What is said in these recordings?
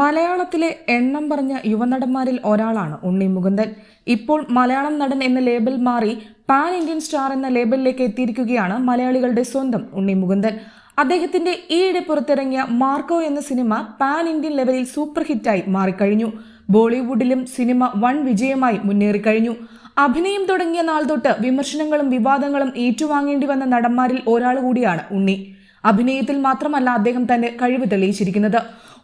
മലയാളത്തിലെ എണ്ണം പറഞ്ഞ യുവനടന്മാരിൽ ഒരാളാണ് ഉണ്ണി മുകുന്ദൻ. ഇപ്പോൾ മലയാളം നടൻ എന്ന ലേബൽ മാറി പാൻ ഇന്ത്യൻ സ്റ്റാർ എന്ന ലേബലിലേക്ക് എത്തിയിരിക്കുകയാണ് മലയാളികളുടെ സ്വന്തം ഉണ്ണി മുകുന്ദൻ. അദ്ദേഹത്തിന്റെ ഈയിടെ പുറത്തിറങ്ങിയ മാർക്കോ എന്ന സിനിമ പാൻ ഇന്ത്യൻ ലെവലിൽ സൂപ്പർ ഹിറ്റായി മാറിക്കഴിഞ്ഞു. ബോളിവുഡിലും സിനിമ വൺ വിജയമായി മുന്നേറിക്കഴിഞ്ഞു അഭിനയം തുടങ്ങിയ നാൾ തൊട്ട് വിമർശനങ്ങളും വിവാദങ്ങളും ഏറ്റുവാങ്ങേണ്ടി വന്ന നടന്മാരിൽ ഒരാൾ കൂടിയാണ് ഉണ്ണി. അഭിനയത്തിൽ മാത്രമല്ല അദ്ദേഹം തന്റെ കഴിവ് തെളിയിച്ചിരിക്കുന്നത്.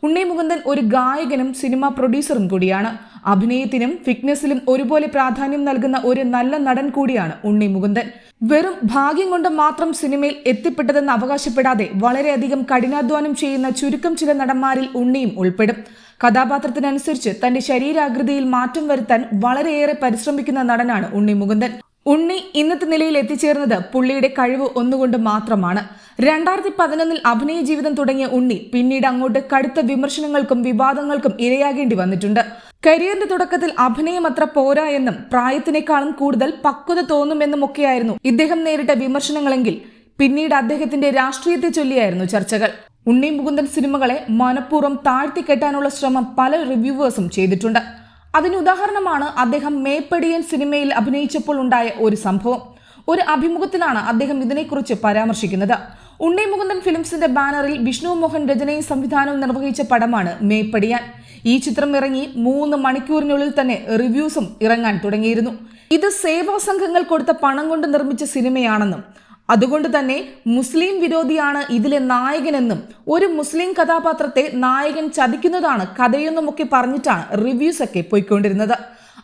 ഉണ്ണി മുകുന്ദൻ ഒരു ഗായകനും സിനിമാ പ്രൊഡ്യൂസറും കൂടിയാണ്. അഭിനയത്തിനും ഫിറ്റ്നസിലും ഒരുപോലെ പ്രാധാന്യം നൽകുന്ന ഒരു നല്ല നടൻ കൂടിയാണ് ഉണ്ണി മുകുന്ദൻ വെറും ഭാഗ്യം കൊണ്ട് മാത്രം സിനിമയിൽ എത്തിപ്പെട്ടതെന്ന് അവകാശപ്പെടാതെ വളരെയധികം കഠിനാധ്വാനം ചെയ്യുന്ന ചുരുക്കം ചില നടന്മാരിൽ ഉണ്ണിയും ഉൾപ്പെടും. കഥാപാത്രത്തിനനുസരിച്ച് തന്റെ ശരീരാകൃതിയിൽ മാറ്റം വരുത്താൻ വളരെയേറെ പരിശ്രമിക്കുന്ന നടനാണ് ഉണ്ണി മുകുന്ദൻ ഉണ്ണി ഇന്നത്തെ നിലയിൽ എത്തിച്ചേർന്നത് പുള്ളിയുടെ കഴിവ് ഒന്നുകൊണ്ട് മാത്രമാണ്. രണ്ടായിരത്തി പതിനൊന്നിൽ അഭിനയ ജീവിതം തുടങ്ങിയ ഉണ്ണി പിന്നീട് അങ്ങോട്ട് കടുത്ത വിമർശനങ്ങൾക്കും വിവാദങ്ങൾക്കും ഇരയാകേണ്ടി വന്നിട്ടുണ്ട്. കരിയറിന്റെ തുടക്കത്തിൽ അഭിനയം അത്ര പോരാ എന്നും പ്രായത്തിനേക്കാളും കൂടുതൽ പക്വത തോന്നുമെന്നും ഒക്കെയായിരുന്നു ഇദ്ദേഹം നേരിട്ട വിമർശനങ്ങളെങ്കിൽ. പിന്നീട് അദ്ദേഹത്തിന്റെ രാഷ്ട്രീയത്തെ ചൊല്ലിയായിരുന്നു ചർച്ചകൾ. ഉണ്ണി മുകുന്ദൻ സിനിമകളെ മനഃപൂർവം താഴ്ത്തിക്കെട്ടാനുള്ള ശ്രമം പല റിവ്യൂവേഴ്സും ചെയ്തിട്ടുണ്ട്. അതിന് ഉദാഹരണമാണ് അദ്ദേഹം മേപ്പടിയൻ സിനിമയിൽ അഭിനയിച്ചപ്പോൾ ഉണ്ടായ ഒരു സംഭവം. ഒരു അഭിമുഖത്തിലാണ് അദ്ദേഹം ഇതിനെക്കുറിച്ച് പരാമർശിക്കുന്നത്. ഉണ്ണി മുകുന്ദൻ ഫിലിംസിന്റെ ബാനറിൽ വിഷ്ണു മോഹൻ രചനയും സംവിധാനവും നിർവഹിച്ച പടമാണ് മേപ്പടിയാൻ. ഈ ചിത്രം ഇറങ്ങി മൂന്ന് മണിക്കൂറിനുള്ളിൽ തന്നെ റിവ്യൂസും ഇറങ്ങാൻ തുടങ്ങിയിരുന്നു. ഇത് സേവാ സംഘങ്ങൾ കൊടുത്ത പണം കൊണ്ട് നിർമ്മിച്ച സിനിമയാണെന്നും അതുകൊണ്ട് തന്നെ മുസ്ലിം വിരോധിയാണ് ഇതിലെ നായകനെന്നും ഒരു മുസ്ലിം കഥാപാത്രത്തെ നായകൻ ചതിക്കുന്നതാണ് കഥയെന്നുമൊക്കെ പറഞ്ഞിട്ടാണ് റിവ്യൂസ് ഒക്കെ പോയിക്കൊണ്ടിരുന്നത്.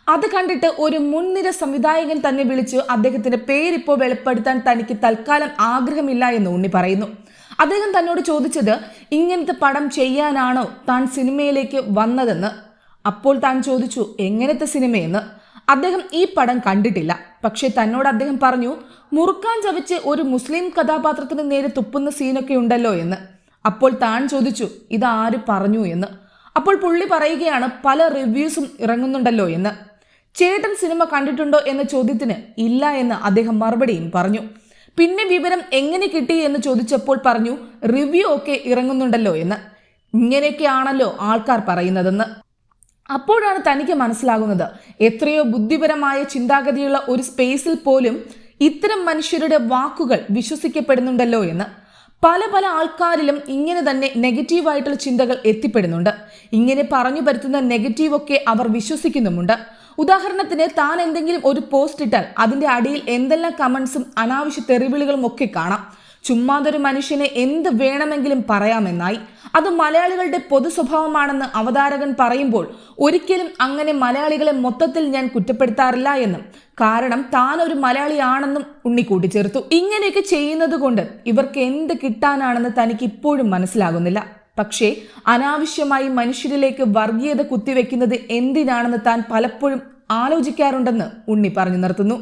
അത് കണ്ടിട്ട് ഒരു മുൻനിര സംവിധായകൻ തന്നെ വിളിച്ച് അദ്ദേഹത്തിന്റെ പേരിപ്പോൾ വെളിപ്പെടുത്താൻ തനിക്ക് തൽക്കാലം ആഗ്രഹമില്ല എന്ന് ഉണ്ണി പറയുന്നു. അദ്ദേഹം തന്നോട് ചോദിച്ചത് ഇങ്ങനത്തെ പടം ചെയ്യാനാണോ താൻ സിനിമയിലേക്ക് വന്നതെന്ന്? അപ്പോൾ താൻ ചോദിച്ചു എങ്ങനത്തെ സിനിമയെന്ന്? അദ്ദേഹം ഈ പടം കണ്ടിട്ടില്ല. പക്ഷേ തന്നോട് അദ്ദേഹം പറഞ്ഞു മുറുക്കാൻ ചവച്ച് ഒരു മുസ്ലിം കഥാപാത്രത്തിന് നേരെ തുപ്പുന്ന സീനൊക്കെ ഉണ്ടല്ലോ എന്ന്. അപ്പോൾ താൻ ചോദിച്ചു ഇത് ആര് പറഞ്ഞു എന്ന്? അപ്പോൾ പുള്ളി പറയുകയാണ് പല റിവ്യൂസും ഇറങ്ങുന്നുണ്ടല്ലോ എന്ന്. ചേട്ടൻ സിനിമ കണ്ടിട്ടുണ്ടോ എന്ന ചോദ്യത്തിന് ഇല്ല എന്ന് അദ്ദേഹം മറുപടിയും പറഞ്ഞു. പിന്നെ വിവരം എങ്ങനെ കിട്ടി എന്ന് ചോദിച്ചപ്പോൾ പറഞ്ഞു റിവ്യൂ ഒക്കെ ഇറങ്ങുന്നുണ്ടല്ലോ എന്ന്. ഇങ്ങനെയൊക്കെയാണല്ലോ ആൾക്കാർ പറയുന്നതെന്ന്. അപ്പോഴാണ് തനിക്ക് മനസ്സിലാകുന്നത്. എത്രയോ ബുദ്ധിപരമായ ചിന്താഗതിയുള്ള ഒരു സ്പേസിൽ പോലും ഇത്തരം മനുഷ്യരുടെ വാക്കുകൾ വിശ്വസിക്കപ്പെടുന്നുണ്ടല്ലോ എന്ന്. പല പല ആൾക്കാരിലും ഇങ്ങനെ തന്നെ നെഗറ്റീവായിട്ടുള്ള ചിന്തകൾ എത്തിപ്പെടുന്നുണ്ട്. ഇങ്ങനെ പറഞ്ഞു പരത്തുന്ന നെഗറ്റീവൊക്കെ അവർ വിശ്വസിക്കുന്നുമുണ്ട്. ഉദാഹരണത്തിന് താൻ എന്തെങ്കിലും ഒരു പോസ്റ്റ് ഇട്ടാൽ അതിന്റെ അടിയിൽ എന്തെല്ലാം കമൻസും അനാവശ്യ തെറിവിളികളും ഒക്കെ കാണാം. ചുമ്മാതൊരു മനുഷ്യനെ എന്ത് വേണമെങ്കിലും പറയാമെന്നായി. അത് മലയാളികളുടെ പൊതു സ്വഭാവമാണെന്ന് അവതാരകൻ പറയുമ്പോൾ ഒരിക്കലും അങ്ങനെ മലയാളികളെ മൊത്തത്തിൽ ഞാൻ കുറ്റപ്പെടുത്താറില്ല എന്നും കാരണം താൻ ഒരു മലയാളിയാണെന്നും ഉണ്ണി കൂട്ടിച്ചേർത്തു ഇങ്ങനെയൊക്കെ ചെയ്യുന്നത് കൊണ്ട് ഇവർക്ക് എന്ത് കിട്ടാനാണെന്ന് തനിക്ക് ഇപ്പോഴും മനസ്സിലാകുന്നില്ല. പക്ഷേ അനാവശ്യമായി മനുഷ്യരിലേക്ക് വർഗീയത കുത്തിവെക്കുന്നത് എന്തിനാണെന്ന് താൻ പലപ്പോഴും ആലോചിക്കാറുണ്ടെന്ന് ഉണ്ണി പറഞ്ഞു നിർത്തുന്നു.